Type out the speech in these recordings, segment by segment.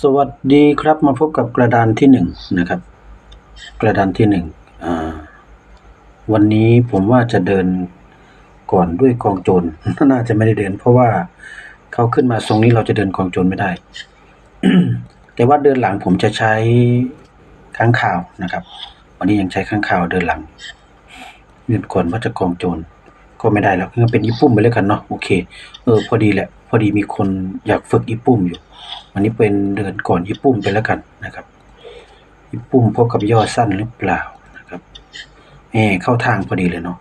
สวัสดีครับมาพบกับกระดานที่หนึ่งนะครับ กระดานที่หนึ่งวันนี้ผมว่าจะเดินก่อนด้วยกองโจรน่าจะไม่ได้เดิน เพราะว่าเขาขึ้นมาทรงนี้เราจะเดินกองโจรไม่ได้ แต่ว่าเดินหลังผมจะใช้ค้างข่าวนะครับ วันนี้ยังใช้ค้างข่าวเดินหลังเดินก่อนว่าจะกองโจรก็ไม่ได้แล้วงั้นเป็นอีปุ้มไปเลยกันเนาะโอเคเออพอดีแหละ พอดีมีคนอยากฝึกอีปุ้มอยู่ วันนี้เป็นเดินก่อนอีปุ้มไปแล้วกันนะครับอีปุ้มพบกับย่อสั้นหรือเปล่านะครับแหมเข้าทางพอดีเลยเนาะ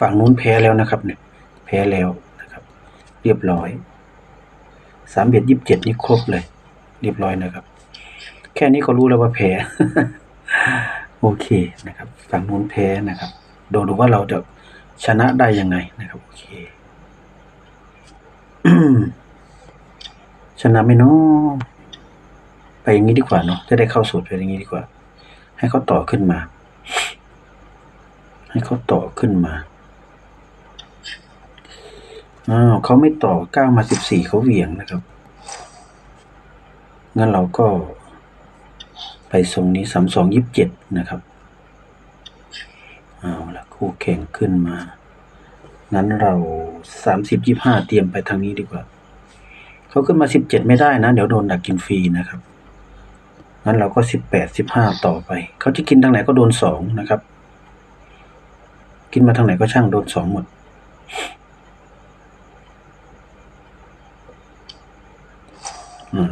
ฝั่งนู้นแพ้แล้วนะครับ เนี่ย แพ้แล้วนะครับ เรียบร้อยสามเบ็ดยี่สิบเจ็ดนี่ครบเลย เรียบร้อยนะครับ แค่นี้ก็รู้แล้วว่าแพ้โอเคนะครับ ฝั่งนู้นแพ้นะครับดูดูว่าเราจะชนะได้ยังไงนะครับ โอเค ชนะไหมเนาะไปอย่างนี้ดีกว่าเนาะจะได้เข้าสูตรไปอย่างนี้ดีกว่า ให้เขาต่อขึ้นมา ให้เขาต่อขึ้นมาอ้าวเขาไม่ต่อเก้ามาสิบสี่เขาเหวี่ยงนะครับงั้นเราก็ไปทรงนี้สามสองยี่สิบเจ็ดนะครับเอาละคู่แข่งขึ้นมา งั้นเราสามสิบยี่ห้าเตรียมไปทางนี้ดีกว่า เขาขึ้นมาสิบเจ็ดไม่ได้นะ เดี๋ยวโดนดักกินฟรีนะครับงั้นเราก็สิบแปดสิบห้าต่อไป เขาจะกินทางไหนก็โดนสองนะครับ กินมาทางไหนก็ช่างโดนสองหมด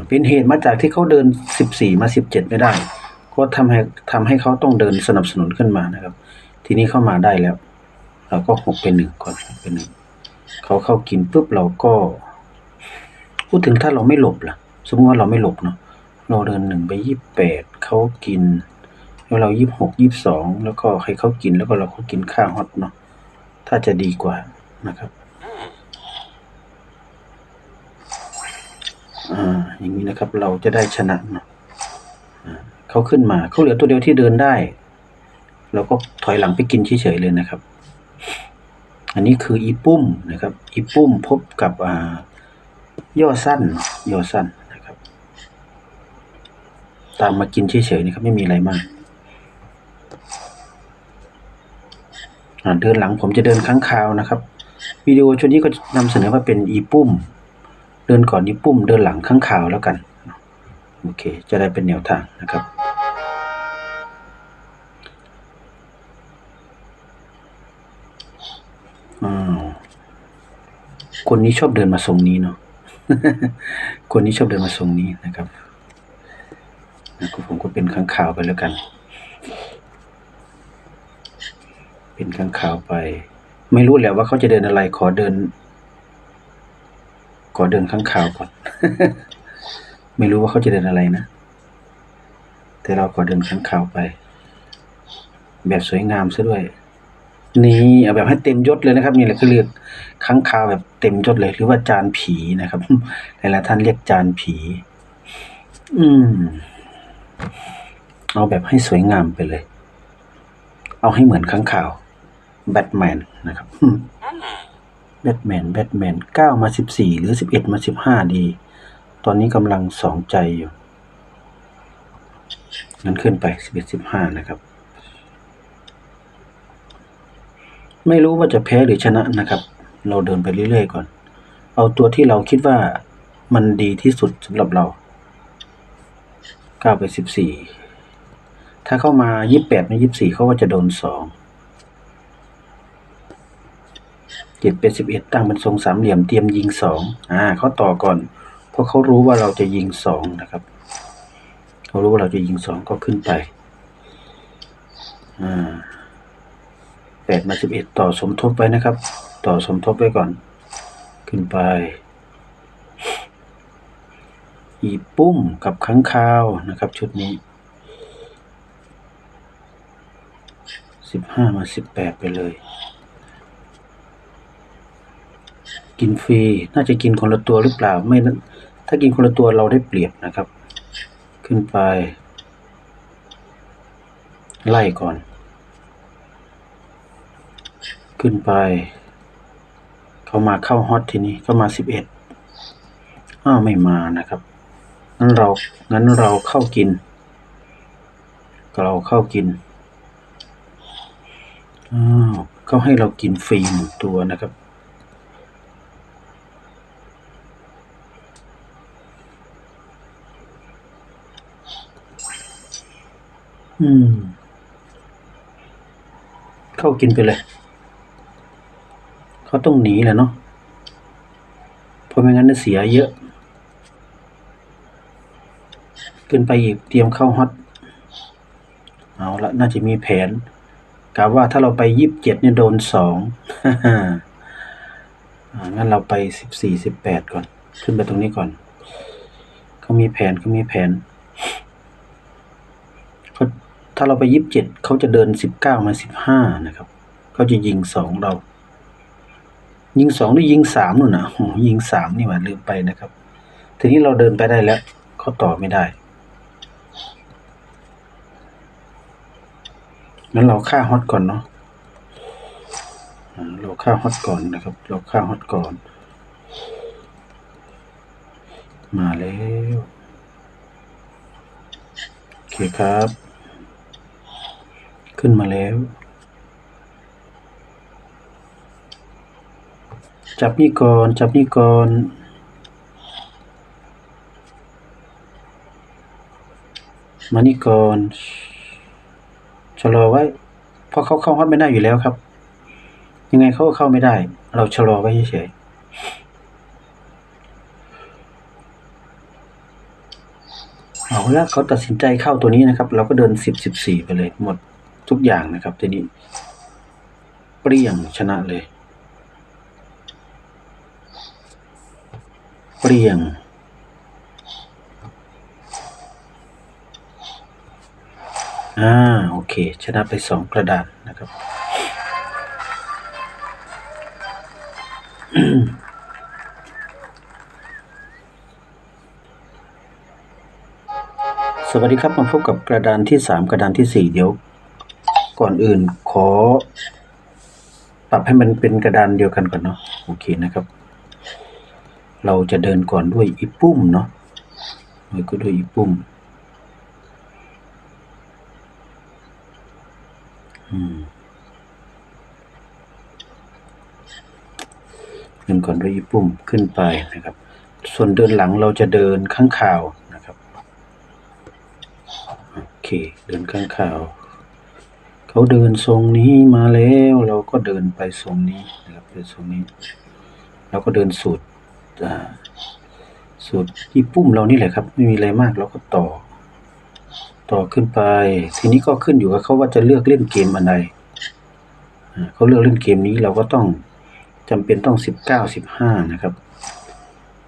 เป็นเหตุมาจากที่เขาเดินสิบสี่มาสิบเจ็ดไม่ได้ก็ทำให้ทำให้เขาต้องเดินสนับสนุนขึ้นมานะครับ ทีนี้เข้ามาได้แล้ว เราก็หกเป็นหนึ่งก่อนเป็นหนึ่งเขาเข้ากินปุ๊บเราก็ พูดถึงถ้าเราไม่หลบล่ะ สมมติว่าเราไม่หลบเนาะเราเดินหนึ่งไปยี่แปดเขากิน แล้วเรายี่หกยี่สองแล้วก็ให้เขากินแล้วก็เราก็กินข้าวฮอตเนาะถ้าจะดีกว่านะครับอ่าอย่างนี้นะครับเราจะได้ชนะเนาะอ่าเขาขึ้นมาเขาเหลือตัวเดียวที่เดินได้เราก็ถอยหลังไปกินเฉยๆเลยนะครับ อันนี้คืออีปุ้มนะครับ อีปุ้มพบกับอ่า ย่อสั้นย่อสั้นนะครับ ตามมากินเฉยๆนะครับไม่มีอะไรมากเดินหลังผมจะเดินค้างคาวนะครับวิดีโอชุดนี้ก็นำเสนอว่าเป็นอีปุ้มเดินก่อนอีปุ้มเดินหลังค้างคาวแล้วกันโอเค จะได้เป็นแนวทางนะครับอคนนี้ชอบเดินมาทรงนี้เนาะ คนนี้ชอบเดินมาทรงนี้นะครับนะผมก็เป็นข้างข่าวไปแล้วกัน เป็นข้างข่าวไป ไม่รู้แหละว่าเขาจะเดินอะไร ขอเดิน ขอเดินข้างข่าวก่อน ไม่รู้ว่าเขาจะเดินอะไรนะ แต่เราขอเดินข้างข่าวไป แบบสวยงามซะด้วย นี่เอาแบบให้เต็มยศเลยนะครับนี่แหละคือเรียกค้างคาวแบบเต็มยศเลย หรือว่าจานผีนะครับหลายๆท่านเรียกจานผี อืม เอาแบบให้สวยงามไปเลย เอาให้เหมือนค้างคาวแบทแมนนะครับแบทแมนแบทแมนเก้ามาสิบสี่หรือสิบเอ็ดมาสิบห้าดี ตอนนี้กำลังสองใจอยู่งั้นขึ้นไปสิบเอ็ดสิบห้านะครับ ไม่รู้ว่าจะแพ้หรือชนะนะครับ เราเดินไปเรื่อยๆก่อน เอาตัวที่เราคิดว่ามันดีที่สุดสำหรับเราก้าไปสิบสี่ถ้าเข้ามายี่แปดมายี่สี่เขาว่าจะโดนสองเจ็ดเป็นสิบเอ็ดตั้งเป็นทรงสามเหลี่ยมเตรียมยิงสองอ่าเขาต่อก่อน เพราะเขารู้ว่าเราจะยิงสองนะครับเขารู้ว่าเราจะยิงสองก็ขึ้นไป อ่า แปดมาสิบเอ็ดต่อสมทบไปนะครับ ต่อสมทบไปก่อน ขึ้นไป อีปุ้มกับค้างคาวนะครับ ชุดนี้สิบห้ามาสิบแปดไปเลย กินฟรี น่าจะกินคนละตัวหรือเปล่า ไม่นะถ้ากินคนละตัวเราได้เปรียบนะครับ ขึ้นไป ไล่ก่อน ขึ้นไป เขามาเข้าฮอตทีนี้ก็มาสิบเอ็ดอ้าวไม่มานะครับงั้นเรางั้นเราเข้ากิน เราเข้ากินอ้าวเขาให้เรากินฟรีหนึ่งตัวนะครับอืม เข้ากินไปเลย เขาต้องหนีแหละเนาะเพราะไม่งั้นจะเสียเยอะ ขึ้นไปอีกเตรียมเข้าฮอตเอาละน่าจะมีแผนกะว่าถ้าเราไปยี่สิบเจ็ดเนี่ยโดนสองงั้นเราไปสิบสี่สิบแปดก่อน ขึ้นไปตรงนี้ก่อน เขามีแผนเขามีแผนเขาถ้าเราไปยี่สิบเจ็ดเขาจะเดินสิบเก้ามาสิบห้านะครับ เขาจะยิงสองเรา ยิงสองหรือยิงสามนู่นนะโอ้ยิงสามนี่หว่าลืมไปนะครับ ทีนี้เราเดินไปได้แล้วเขาต่อไม่ได้งั้นเราฆ่าฮอตก่อนเนาะเราฆ่าฮอตก่อนนะครับ เราฆ่าฮอตก่อน มาแล้วโอเคครับ ขึ้นมาแล้ว จับนี่ก่อน จับนี่ก่อน มานี่ก่อนชะลอไว้ เพราะเขาเข้าฮอตไม่ได้อยู่แล้วครับ ยังไงเขาก็เข้าไม่ได้ เราชะลอไว้เฉยเอาละเขาตัดสินใจเข้าตัวนี้นะครับ เราก็เดินสิบสิบสี่ไปเลยหมดทุกอย่างนะครับทีนี้ เปรี้ยงชนะเลย เปรี้ยง อ่า โอเค ชนะไปสองกระดานนะครับ สวัสดีครับ มาพบกับกระดานที่สามกระดานที่สี่เดี๋ยว ก่อนอื่นขอ ปรับให้มันเป็นกระดานเดียวกันก่อนเนาะ โอเคนะครับ เราจะเดินก่อนด้วยอีปุ้มเนาะแล้วก็ด้วยอีปุ้มอืมเดินก่อนด้วยอีปุ่มขึ้นไปนะครับ ส่วนเดินหลังเราจะเดินข้างข่าวนะครับโอเคเดินข้างข่าวเขาเดินทรงนี้มาแล้ว เราก็เดินไปทรงนี้นะครับเดินทรงนี้ เราก็เดินสูตร สูตรอีปุ่มเรานี่แหละครับ ไม่มีอะไรมากเราก็ต่อ ต่อขึ้นไป ทีนี้ก็ขึ้นอยู่กับเขาว่าจะเลือกเล่นเกมอะไรเขาเลือกเล่นเกมนี้เราก็ต้องจำเป็นต้องสิบเก้าสิบห้านะครับ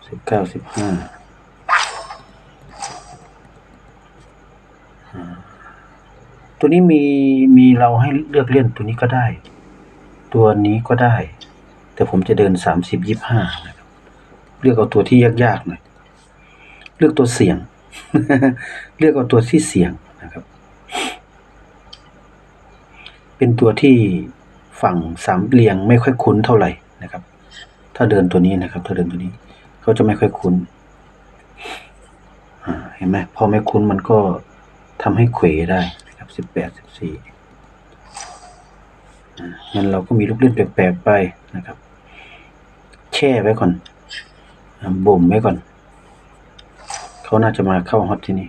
สิบเก้าสิบห้าตัวนี้มีมีเราให้เลือกเล่นตัวนี้ก็ได้ ตัวนี้ก็ได้ แต่ผมจะเดินสามสิบยี่ห้านะครับ เลือกเอาตัวที่ยากๆหน่อยเลือกตัวเสี่ยง เลือกเอาตัวที่เสี่ยงนะครับ เป็นตัวที่ฝั่งสามเหลี่ยงไม่ค่อยคุ้นเท่าไหร่นะครับ ถ้าเดินตัวนี้นะครับ ถ้าเดินตัวนี้เขาจะไม่ค่อยคุ้นเห็นไหมพอไม่คุ้นมันก็ทำให้เขวได้นะครับสิบแปดสิบสี่งั้นเราก็มีลูกเล่นแปลกๆไปนะครับ แช่ไว้ก่อน บ่มไว้ก่อน เขาน่าจะมาเข้าฮอตที่นี่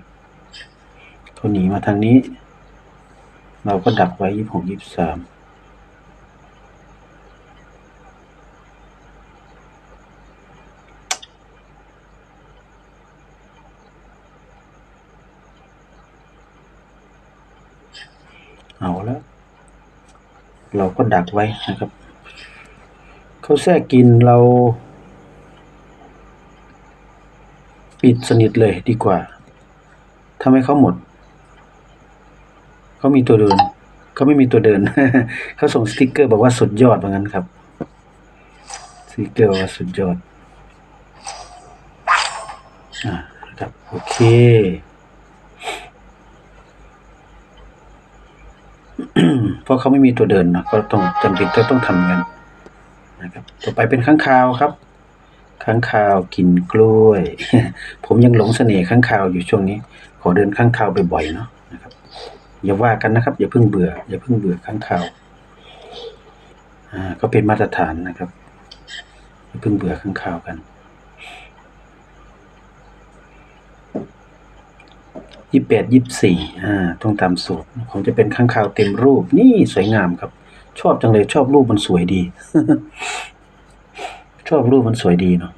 เขาหนีมาทางนี้ เราก็ดักไว้ยี่สิบหกยี่สามเอาแล้ว เราก็ดักไว้นะครับ เขาแทรกกินเรา ปิดสนิทเลยดีกว่าทำให้เขาหมด เขามีตัวเดิน เขาไม่มีตัวเดิน เขาส่งสติกเกอร์บอกว่าสุดยอดเหมือนกันครับ สติกเกอร์ว่าสุดยอดอ่าครับโอเคเพราะเขาไม่มีตัวเดินนะก็ต้องจำเป็นต้องต้องทำกันนะครับ ต่อไปเป็นข้างคาวครับ ค้างคาวกินกล้วย ผมยังหลงเสน่ห์ค้างคาวอยู่ช่วงนี้ ขอเดินค้างคาวบ่อยๆเนาะนะครับอย่าว่ากันนะครับ อย่าเพิ่งเบื่อ อย่าเพิ่งเบื่อค้างคาวอ่าก็เป็นมาตรฐานนะครับอย่าเพิ่งเบื่อค้างคาวกันยี่แปดยี่สี่อ่าต้องตามสูตรผมจะเป็นค้างคาวเต็มรูป นี่สวยงามครับ ชอบจังเลยชอบรูปมันสวยดี ชอบรูปมันสวยดีเนาะ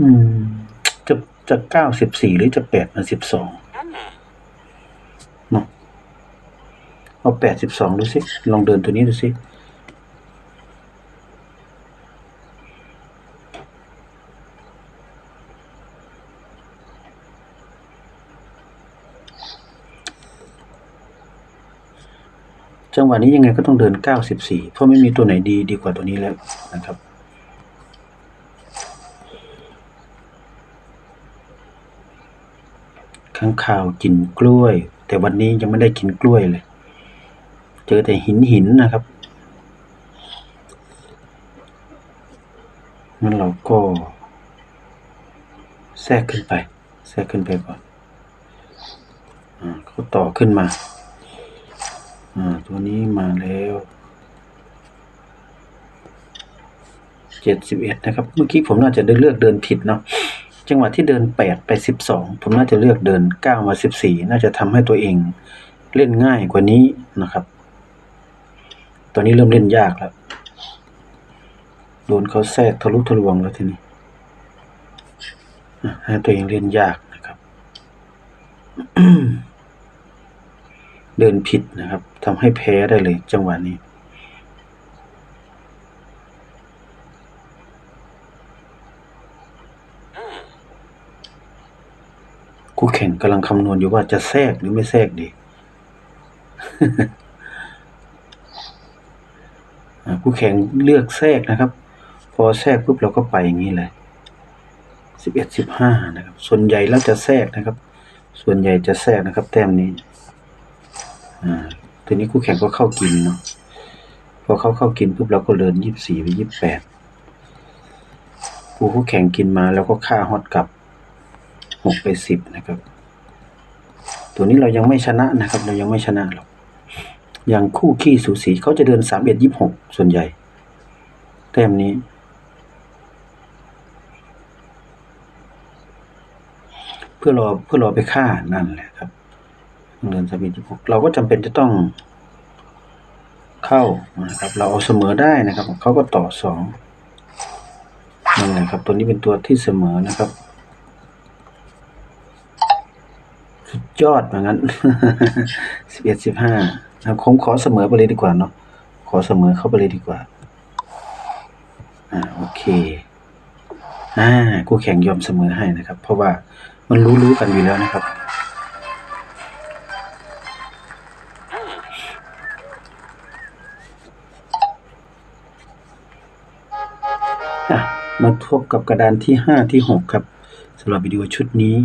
อืม จะจะเก้าสิบสี่หรือจะแปดมาสิบสองเนาะเอาแปดสิบสองดูสิ ลองเดินตัวนี้ดูสิ จังหวะนี้ยังไงก็ต้องเดินเก้าสิบสี่เพราะไม่มีตัวไหนดีดีกว่าตัวนี้แล้วนะครับ ข้างข่าวกินกล้วย แต่วันนี้ยังไม่ได้กินกล้วยเลย เจอแต่หินหินนะครับงั้นเราก็ แทรกขึ้นไป แทรกขึ้นไปก่อนอ่าเขาต่อขึ้นมา อ่า ตัวนี้มาแล้วเจ็ดสิบเอ็ดนะครับ เมื่อกี้ผมน่าจะได้เลือกเดินผิดเนาะจังหวะที่เดินแปดไปสิบสองผมน่าจะเลือกเดินเก้ามาสิบสี่น่าจะทำให้ตัวเองเล่นง่ายกว่านี้นะครับ ตอนนี้เริ่มเล่นยากแล้วโดนเขาแทรกทะลุทะลวงแล้วทีนี้ให้ตัวเองเล่นยากนะครับ เดินผิดนะครับทำให้แพ้ได้เลยจังหวะนี้ คู่แข่งกำลังคำนวณอยู่ว่าจะแทรกหรือไม่แทรกดีคู่แข่งเลือกแทรกนะครับ พอแทรกปุ๊บเราก็ไปอย่างนี้เลยสิบเอ็ดสิบห้านะครับ ส่วนใหญ่แล้วจะแทรกนะครับ ส่วนใหญ่จะแทรกนะครับ แต้มนี้ อ่าทีนี้คู่แข่งก็เข้ากินเนาะพอเขาเข้ากินปุ๊บเราก็เดินยี่สิบสี่ไปยี่สิบแปดผู้คู่แข่งกินมาแล้วก็ค่าฮอตกลับหกไปสิบนะครับ ตัวนี้เรายังไม่ชนะนะครับ เรายังไม่ชนะหรอกอย่างคู่ขี้สูสีเขาจะเดินสามเอ็ดยี่หกส่วนใหญ่ แต้มนี้ เพื่อรอเพื่อรอไปฆ่านั่นแหละครับ เดินสามเอ็ดยี่หกเราก็จำเป็นจะต้องเข้านะครับ เราเอาเสมอได้นะครับเขาก็ต่อสองนั่นแหละครับ ตัวนี้เป็นตัวที่เสมอนะครับ สุดยอดเหมือนกันสิบเอ็ดสิบห้าผมขอเสมอไปเลยดีกว่าเนาะขอเสมอเข้าไปเลยดีกว่า อ่าโอเคอ่าคู่แข่งยอมเสมอให้นะครับ เพราะว่ามันรู้ๆกันอยู่แล้วนะครับ มาทบกับกระดานที่ห้าที่หกครับสำหรับวิดีโอชุดนี้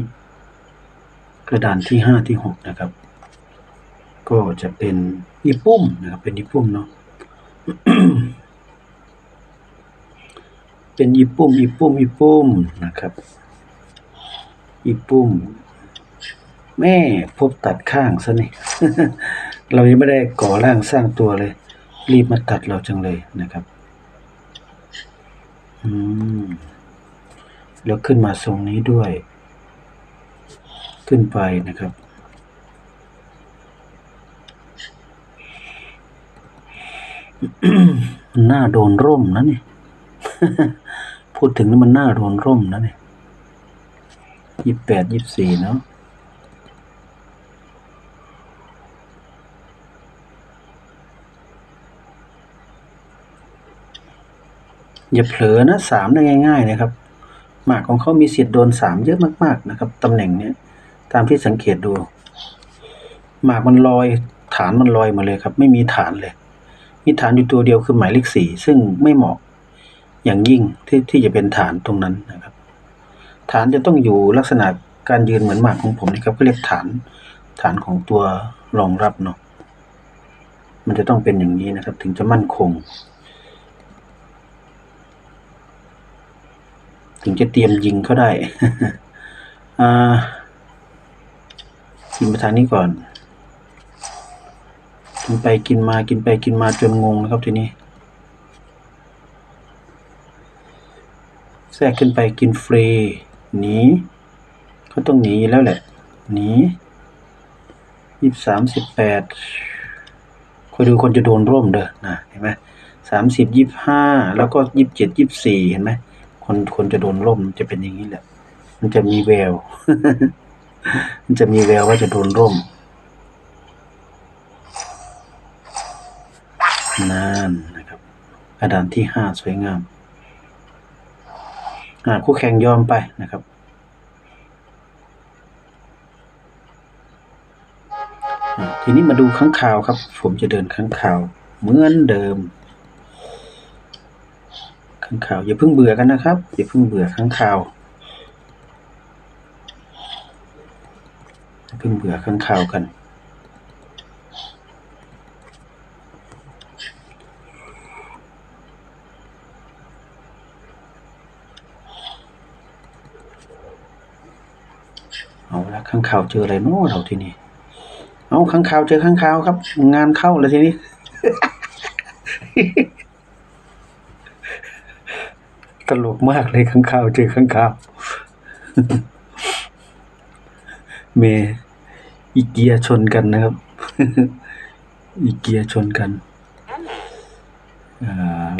กระดานที่ห้าที่หกนะครับ ก็จะเป็นอีปุ้มนะครับ เป็นอีปุ้มเนาะเป็นอีปุ้มอีปุ้มอีปุ้มนะครับอีปุ้มแม่พบตัดข้างซะนี่เรายังไม่ได้ก่อร่างสร้างตัวเลย รีบมาตัดเราจังเลยนะครับ อืมแล้วขึ้นมาทรงนี้ด้วย ขึ้นไปนะครับ หน้าโดนร่มนะนี่ พูดถึงนี่มันหน้าโดนร่มนะนี่ยี่แปดยี่สี่เนาะ อย่าเผลอนะสามได้ง่ายๆนะครับ หมากของเขามีสิทธิ์โดนสามเยอะมากๆนะครับตำแหน่งเนี้ยตามที่สังเกตดู หมากมันลอยฐานมันลอยมาเลยครับ ไม่มีฐานเลย มีฐานอยู่ตัวเดียวคือหมายเลขสี่ซึ่งไม่เหมาะ อย่างยิ่งที่ที่จะเป็นฐานตรงนั้นนะครับ ฐานจะต้องอยู่ลักษณะการยืนเหมือนหมากของผมนะครับก็เรียกฐานฐานของตัวรองรับเนาะมันจะต้องเป็นอย่างนี้นะครับ ถึงจะมั่นคง ถึงจะเตรียมยิงเขาได้อ่ากินไปทางนี้ก่อน กินไปกินมากินไปกินมาจนงงนะครับทีนี้แทรกขึ้นไปกินฟรีหนีเขาต้องหนีแล้วแหละหนียี่สามสิบแปดคอยดูคนจะโดนร่วมเด้อนะเห็นไหมสามสิบยี่ห้าแล้วก็ยี่สิบเจ็ดยี่สี่เห็นไหม คนคนจะโดนร่มจะเป็นอย่างนี้แหละ มันจะมีแวว มันจะมีแววว่าจะโดนร่มนั่นนะครับกระดานที่ห้าสวยงามอ่าคู่แข่งยอมไปนะครับ ทีนี้มาดูข้างข่าวครับ ผมจะเดินข้างข่าวเหมือนเดิม ข้างข่าวอย่าเพิ่งเบื่อกันนะครับอย่าเพิ่งเบื่อข้างข่าวอย่าเพิ่งเบื่อข้างข่าวกันเอาละข้างข่าวเจออะไรเนาะเราทีนี้เอาข้างข่าวเจอข้างข่าวครับ งานเข้าแล้วทีนี้ ต ลกมากเลยข้างข่าวเจอข้างข่าวเมอีเกียชนกันนะครับ อีเกียชนกัน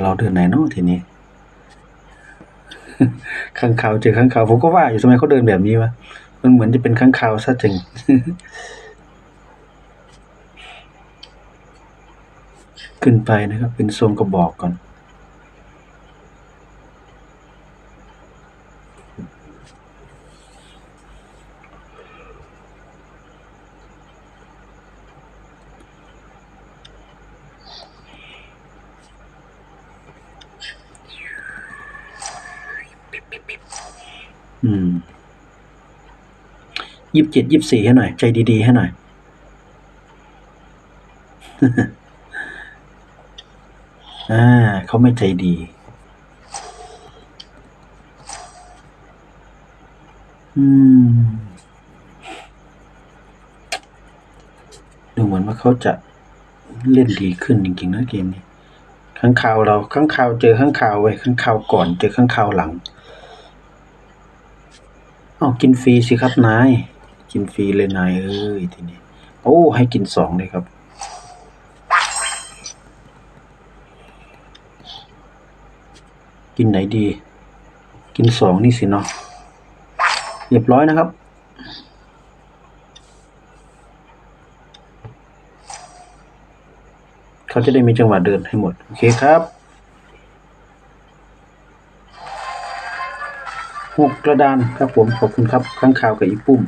เราเดินไหนเนาะทีนี้ข้างข่าวเจอข้างข่าวผมก็ว่าอยู่ทำไมเขาเดินแบบนี้วะมันเหมือนจะเป็นข้างคาวซะจริงขึ้นไปนะครับ เป็นทรงกระบอกก่อน อืมยี่สิบเจ็ดยี่สิบสี่ให้หน่อย ใจดีๆให้หน่อย อ่าเขาไม่ใจดี อืม ดูเหมือนว่าเขาจะเล่นดีขึ้นจริงๆนะเกมนี้ข้างข่าวเราข้างข่าวเจอข้างข่าวไว้ยข้างข่าวก่อนเจอข้างข่าวหลัง เอากินฟรีสิครับนาย กินฟรีเลยนายเอ้ยทีนี้ โอ้ ให้กินสองเลยครับ กินไหนดี กินสองนี่สิเนาะเรียบร้อยนะครับเขาจะได้มีจังหวะเดินให้หมด โอเคครับ หกกระดานครับผมขอบคุณครับข้างข่าวกับอีปุ้ม